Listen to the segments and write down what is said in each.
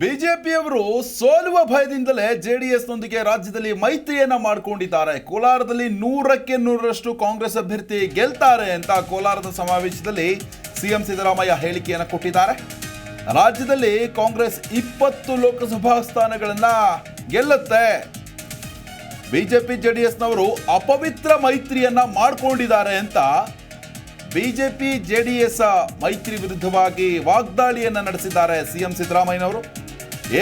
ಬಿಜೆಪಿಯವರು ಸೋಲುವ ಭಯದಿಂದಲೇ ಜೆಡಿಎಸ್ನೊಂದಿಗೆ ರಾಜ್ಯದಲ್ಲಿ ಮೈತ್ರಿಯನ್ನ ಮಾಡಿಕೊಂಡಿದ್ದಾರೆ. ಕೋಲಾರದಲ್ಲಿ ನೂರಕ್ಕೆ ನೂರರಷ್ಟು ಕಾಂಗ್ರೆಸ್ ಅಭ್ಯರ್ಥಿ ಗೆಲ್ತಾರೆ ಅಂತ ಕೋಲಾರದ ಸಮಾವೇಶದಲ್ಲಿ ಸಿಎಂ ಸಿದ್ದರಾಮಯ್ಯ ಹೇಳಿಕೆಯನ್ನು ಕೊಟ್ಟಿದ್ದಾರೆ. ರಾಜ್ಯದಲ್ಲಿ ಕಾಂಗ್ರೆಸ್ ಇಪ್ಪತ್ತು ಲೋಕಸಭಾ ಸ್ಥಾನಗಳನ್ನು ಗೆಲ್ಲುತ್ತೆ. ಬಿಜೆಪಿ ಎಸ್ನವರು ಅಪವಿತ್ರ ಮೈತ್ರಿಯನ್ನ ಮಾಡಿಕೊಂಡಿದ್ದಾರೆ ಅಂತ ಬಿಜೆಪಿ, ಜೆಡಿಎಸ್ ಮೈತ್ರಿ ವಿರುದ್ಧವಾಗಿ ವಾಗ್ದಾಳಿಯನ್ನ ನಡೆಸಿದ್ದಾರೆ ಸಿಎಂ ಸಿದ್ದರಾಮಯ್ಯನವರು.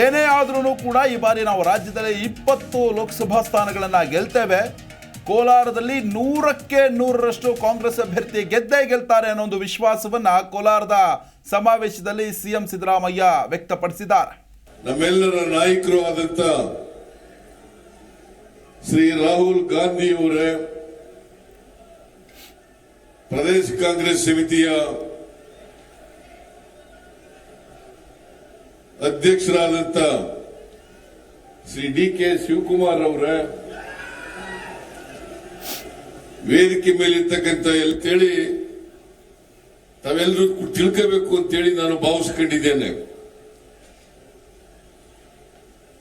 ಏನೇ ಆದ್ರೂ ಕೂಡ ಈ ಬಾರಿ ನಾವು ರಾಜ್ಯದಲ್ಲಿ ಇಪ್ಪತ್ತು ಲೋಕಸಭಾ ಸ್ಥಾನಗಳನ್ನ ಗೆಲ್ತೇವೆ. ಕೋಲಾರದಲ್ಲಿ ನೂರಕ್ಕೆ ನೂರರಷ್ಟು ಕಾಂಗ್ರೆಸ್ ಅಭ್ಯರ್ಥಿ ಗೆದ್ದೇ ಗೆಲ್ತಾರೆ ಅನ್ನೋ ಒಂದು ವಿಶ್ವಾಸವನ್ನ ಕೋಲಾರದ ಸಮಾವೇಶದಲ್ಲಿ ಸಿಎಂ ಸಿದ್ದರಾಮಯ್ಯ ವ್ಯಕ್ತಪಡಿಸಿದ್ದಾರೆ. ನಮ್ಮೆಲ್ಲರ ನಾಯಕರು ಆದಂತ ಶ್ರೀ ರಾಹುಲ್ ಗಾಂಧಿ ಅವರೇ ಪ್ರದೇಶ ಕಾಂಗ್ರೆಸ್ ಸಮಿತಿಯ ಅಧ್ಯಕ್ಷರಾದಂತ ಶ್ರೀ ಡಿ ಕೆ ಶಿವಕುಮಾರ್ ಅವರ ವೇದಿಕೆ ಮೇಲಿರ್ತಕ್ಕಂಥ ಹೇಳಿ ತಾವೆಲ್ಲರೂ ತಿಳ್ಕೋಬೇಕು ಅಂತೇಳಿ ನಾನು ಭಾವಿಸ್ಕೊಂಡಿದ್ದೇನೆ.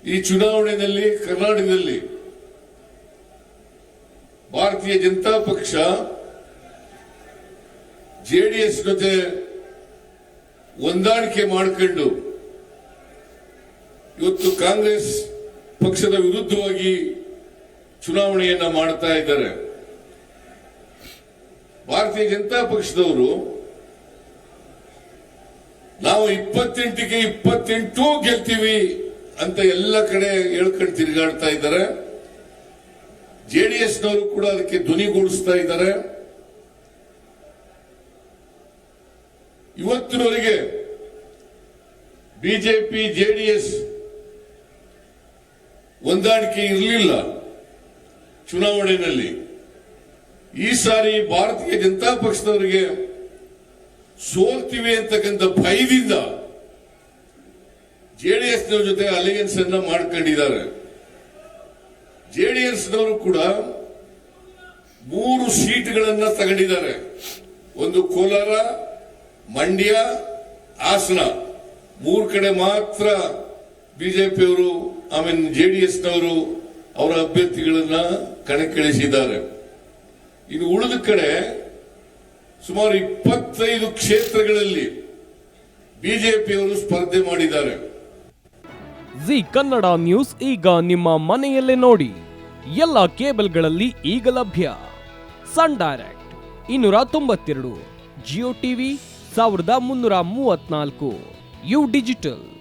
ಈ ಚುನಾವಣೆಯಲ್ಲಿ ಕರ್ನಾಟಕದಲ್ಲಿ ಭಾರತೀಯ ಜನತಾ ಪಕ್ಷ ಜೆಡಿಎಸ್ ಜೊತೆ ಹೊಂದಾಣಿಕೆ ಮಾಡಿಕೊಂಡು ಇವತ್ತು ಕಾಂಗ್ರೆಸ್ ಪಕ್ಷದ ವಿರುದ್ಧವಾಗಿ ಚುನಾವಣೆಯನ್ನ ಮಾಡ್ತಾ ಇದ್ದಾರೆ. ಭಾರತೀಯ ಜನತಾ ಪಕ್ಷದವರು ನಾವು ಇಪ್ಪತ್ತೆಂಟಿಗೆ ಇಪ್ಪತ್ತೆಂಟು ಗೆಲ್ತೀವಿ ಅಂತ ಎಲ್ಲ ಕಡೆ ಹೇಳ್ಕೊಂಡು ತಿರುಗಾಡ್ತಾ ಇದ್ದಾರೆ. ಜೆಡಿಎಸ್ನವರು ಕೂಡ ಅದಕ್ಕೆ ಧ್ವನಿಗೂಡಿಸ್ತಾ ಇದ್ದಾರೆ. ಇವತ್ತಿನವರಿಗೆ ಬಿಜೆಪಿ ಜೆಡಿಎಸ್ ಹೊಂದಾಣಿಕೆ ಇರಲಿಲ್ಲ ಚುನಾವಣೆಯಲ್ಲಿ. ಈ ಸಾರಿ ಭಾರತೀಯ ಜನತಾ ಪಕ್ಷದವರಿಗೆ ಸೋಲ್ತಿವೆ ಅಂತಕ್ಕಂಥ ಭಯದಿಂದ ಜೆಡಿಎಸ್ ಜೊತೆ ಅಲಯನ್ಸ್ ಅನ್ನ ಮಾಡ್ಕೊಂಡಿದ್ದಾರೆ ಜೆಡಿಎಸ್ ನವರು ಕೂಡ ಮೂರು ಸೀಟ್ಗಳನ್ನ ತಗೊಂಡಿದ್ದಾರೆ. ಒಂದು ಕೋಲಾರ, ಮಂಡ್ಯ, ಹಾಸನ. ಮೂರು ಕಡೆ ಮಾತ್ರ ಬಿಜೆಪಿಯವರು ಆಮೇಲೆ ಜೆಡಿಎಸ್ ನವರು ಅವರ ಅಭ್ಯರ್ಥಿಗಳನ್ನ ಕಣಕ್ಕಿಳಿಸಿದ್ದಾರೆ. ಇನ್ನು ಉಳಿದ ಕಡೆ ಸುಮಾರು ಇಪ್ಪತ್ತೈದು ಕ್ಷೇತ್ರಗಳಲ್ಲಿ ಬಿಜೆಪಿಯವರು ಸ್ಪರ್ಧೆ ಮಾಡಿದ್ದಾರೆ. ಜಿ ಕನ್ನಡ ನ್ಯೂಸ್ ಈಗ ನಿಮ್ಮ ಮನೆಯಲ್ಲೇ ನೋಡಿ. ಎಲ್ಲ ಕೇಬಲ್ಗಳಲ್ಲಿ ಈಗ ಲಭ್ಯ. ಸನ್ ಡೈರೆಕ್ಟ್ ಇನ್ನೂರ ತೊಂಬತ್ತೆರಡು, ಜಿಯೋ ಟಿವಿ ಸಾವಿರದ ಮುನ್ನೂರ ಮೂವತ್ನಾಲ್ಕು, ಯು ಡಿಜಿಟಲ್.